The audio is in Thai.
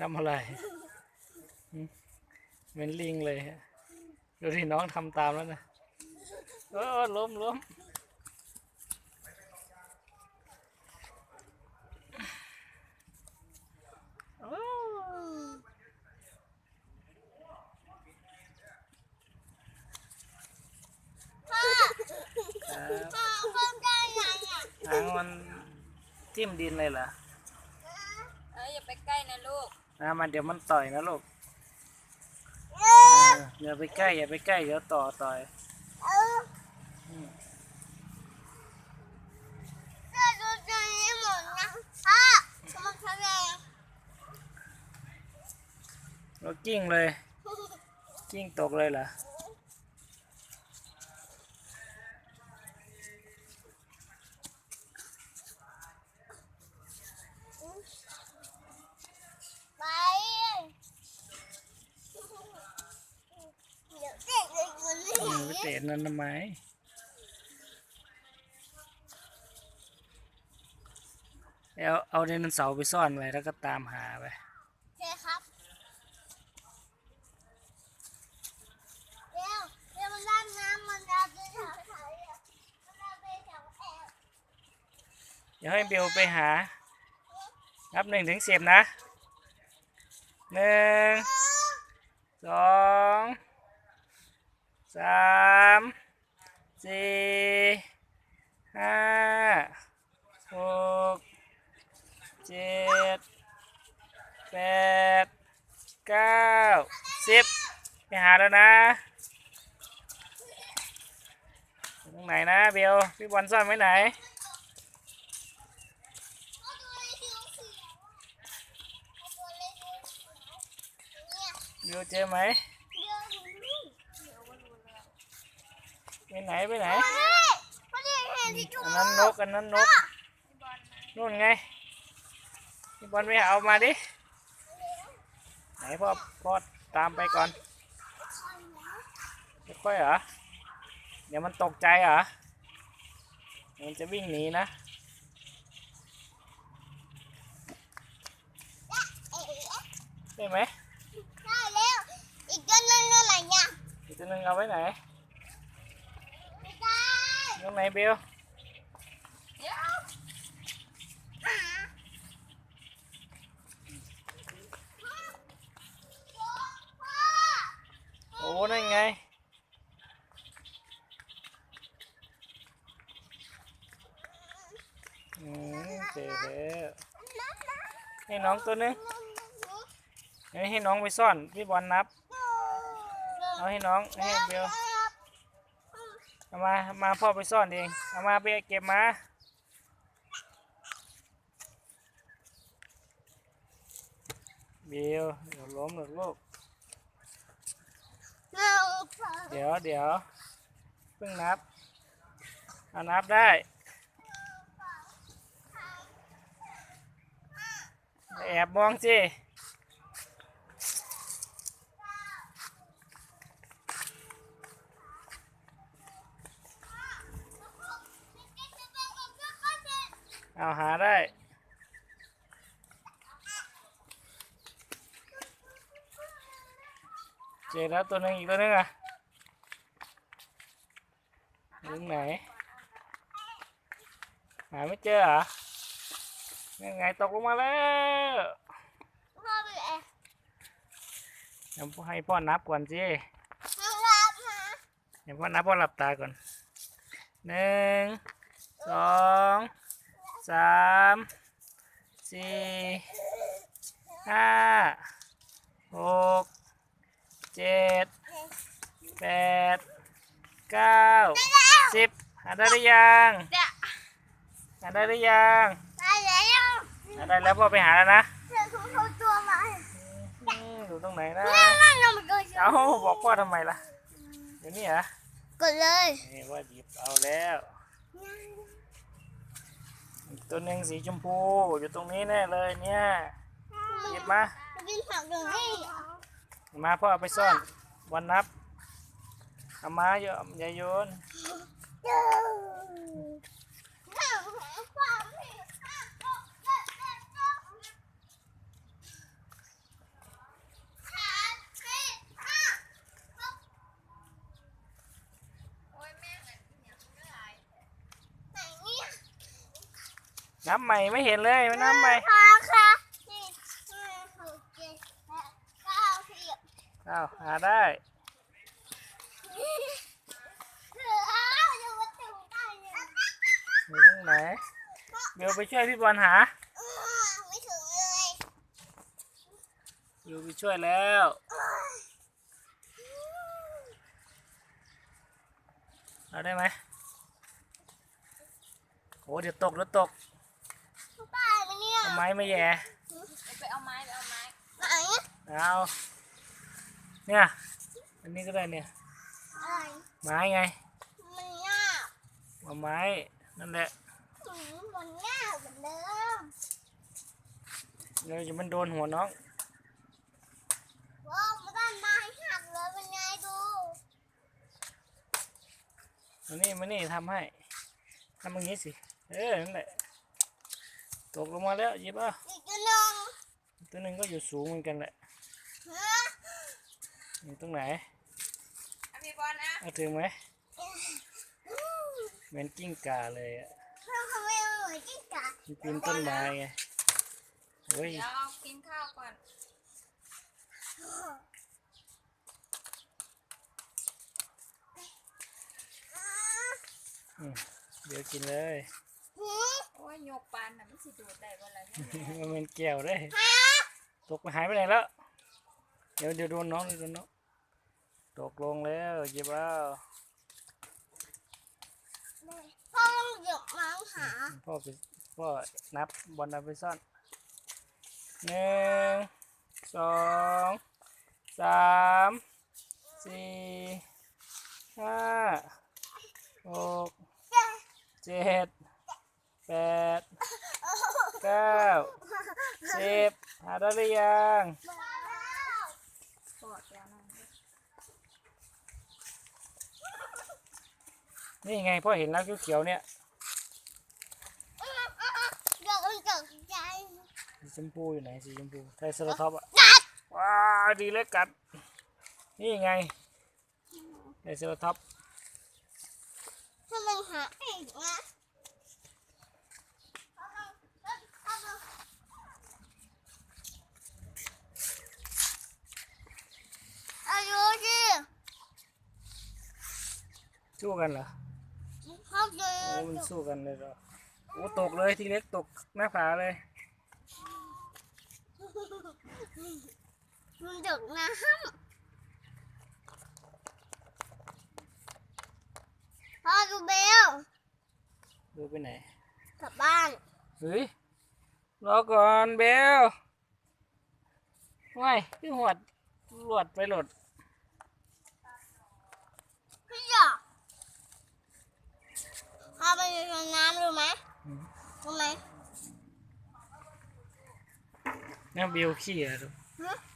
ทำอะไรหืมเหมือนลิงเลยฮะดูที่น้องทำตามแล้วนะโอ้ยล้มล้มโอ้ยครับพ่อเพิ่มได้ไงอะหางมันจิ้มดินเลยเหรอเอ้ยอย่าไปใกล้นะลูก นะมันเดี๋ยวมันต่อยนะลูกเอเออออย่าไปใกล้อย่าไปใกล้เดี๋ยวต่อต่อยเอออืมเสื้อดูตัวนี้หมดนะพ่อสมัครแรงแล้วกิ้งเลย กิ้งตกเลยเหรอ ไปเดี๋ยวเด็กเลยคน นี้อืมไปเตะนั่นทำไมเอาเอาไดโนเสาร์ไปซ่อนไว้แล้วก็ตามหาไปโอเคครับเร็วเร็วมันด้านน้ำมันดาไปแถวเขาเนี่ยมันดาไปแถวแอบเดี๋ยวให้เบลไปหา นับหนึ่งถึงสิบนะหนึ่งสอง สามสี่ห้าหกเจ็ดแปดเก้าสิบไปหาแล้วนะตรงไหนนะเบลพี่บอลซ่อนไว้ไหนเบลเจอไหม เดี๋ยวดูนี่ ไปไหนไปไหนเฮ้ยเขาเรียกเห็นที่จุ๊อันนั้นนกอันนั้นนกนู่นไงพี่บอลไปเอามาดิไหนพ่อพ่อตามไปก่อนไม่ค่อยเหรอเดี๋ยวมันตกใจเหรอเดี๋ยวมันจะวิ่งหนีนะเอ๊ะได้ไหมได้แล้วอีกตัวหนึงอะไรเนี่ยอีกตัวหนึงเอาไว้ไหนไม่ได้ต รงไหนเบลเดี๋ยวหาโอ้นั่นไง อืมเจอแล้วให้น้องตัวนึงให้น้องไปซ่อน พี่บอลนับ เอาให้น้อง ให้เบล เอามามาพ่อไปซ่อนเองเอามาไปเก็บมาเบลเดี๋ยวล้มหรอกลูกเดี๋ยวเดี๋ยวเพิ่งนับเอานับได้แอบมองสิ เอาหาได้ เจอแล้วตัวหนึงอีกตัวหนึงอะอยู่ตรงไหน หาไม่เจอเหรอยังไงตกลงมาแล้วพ่อไปแอบเดี๋ยวให้พ่อนับก่อนสิเอารับหาเดี๋ยวพ่อนับพ่อหลับตาก่อนหนึ่งสอง สามสี่ห้าหกเจ็ดแปดเก้าสิบหาได้หรือยังเดี๋ยวหาได้หรือยังได้แล้วหาได้แล้วพ่อไปหาแล้วนะเดี๋ยวเขาเขาตัวมาอืมอยู่ตรงไหนนะนั่งนั่งนั่งมันก็เอ้าบอกพ่อทำไมล่ะเดี๋ยวนี้เหรอกดเลยนี่ว่าหยิบเอาแล้วอีก ตัวหนึ่งสีชมพูอยู่ตรงนี้แน่เลยเนี่ยหยิบมาจะกินผักตรงนี้มาพ่อเอาไปซ่อนวันนับเอามาเยอะอย่าโยน เจ้านั่งหาความผิด น้ำใหม่ไม่เห็นเลยมันน้ำใหม่พอค่ะนี่ห้าหกเจ็ดแปดเก้าสิบอ้าวหาได้เหลืออยู่บนถึงได้เลยอยู่ตรงไหนเบลไปช่วยพี่บอลหาอื้อไม่ถึงเลยอยู่ไปช่วยแล้วเอาได้ไหมโอ้เดี๋ยวตกเดี๋ยวตกตายไหม เนี่ยเอาไม้มาแย่ไปเอาไม้ไปเอาไม้ไหนเอาเนี่ย อันนี้ก็ได้เนี่ย อะไรไม้ไง มันยากเอาไม้ นั่นแหละหืมมันยากเหมือนเดิมเดี๋ยวจะมันโดนหัวน้องว้าวมันต้นไม้หักเลยเป็นไงดูมานี่มานี่ทำให้ทำอย่างนี้สิ เออ นั่นแหละ ตกลงมาแล้วหยิบเอาอีกตัวหนึ่งตัวหนึ่งก็อยู่สูงเหมือนกันแหละฮะอยู่ตรงไหนเอาพี่บอลนะเอาถึงไหมอืมเหมือนกิ้งก่าเลยอะเราทำไมมันเหมือนกิ้งก่ามันปีนต้นไม้ไงโอ้ยเดี๋ยวเอากินข้าวก่อนอืมเดี๋ยวกินเลยหืมโอ้ ยยกปานน่ะมันสิดูดได้บ่ล่ะเนี่ยมันเป็นแก้วเลยฮะตกไปหายไปไหนแล้ว เดี๋ยวเดี๋ยวโดนน้องเดี๋ยวโดนน้องตกลงแล้วหยิบเอาพ่อต้องหยิบมาหาพ่อไปพ่อนับบอลเอาไปซ่อนหนึ่งสองสามสี่ห้าหกเจ็ด แปดเก้าสิบหาได้หรือยังปอดแล้วนั่นนี่ไงพ่อเห็นแล้วเขียวๆเนี่ยเดี๋ยวมันตกใจสีชมพูอยู่ไหนสีชมพูไทยสลัท็อปอะว้าดีเลยกัด นี่ไงไทยสลัท็อปถ้ามันหาอีกนะอายุสิ สู้กันเหรอเขาเจอโอ้มันสู้กันเลยเหรอโอ้ตกเลยทีเล็กตกหน้าผาเลยมันดึกน้ำพ่อดูเบลดูไปไหนกลับบ้านเฮ้ยรอก่อนเบลว้ายพี่หวดหลวดไปหลด พี่จ๋า พาไปดูน้ำดูไหมดูไหมนี่เบลขี้อะลูก ฮะเ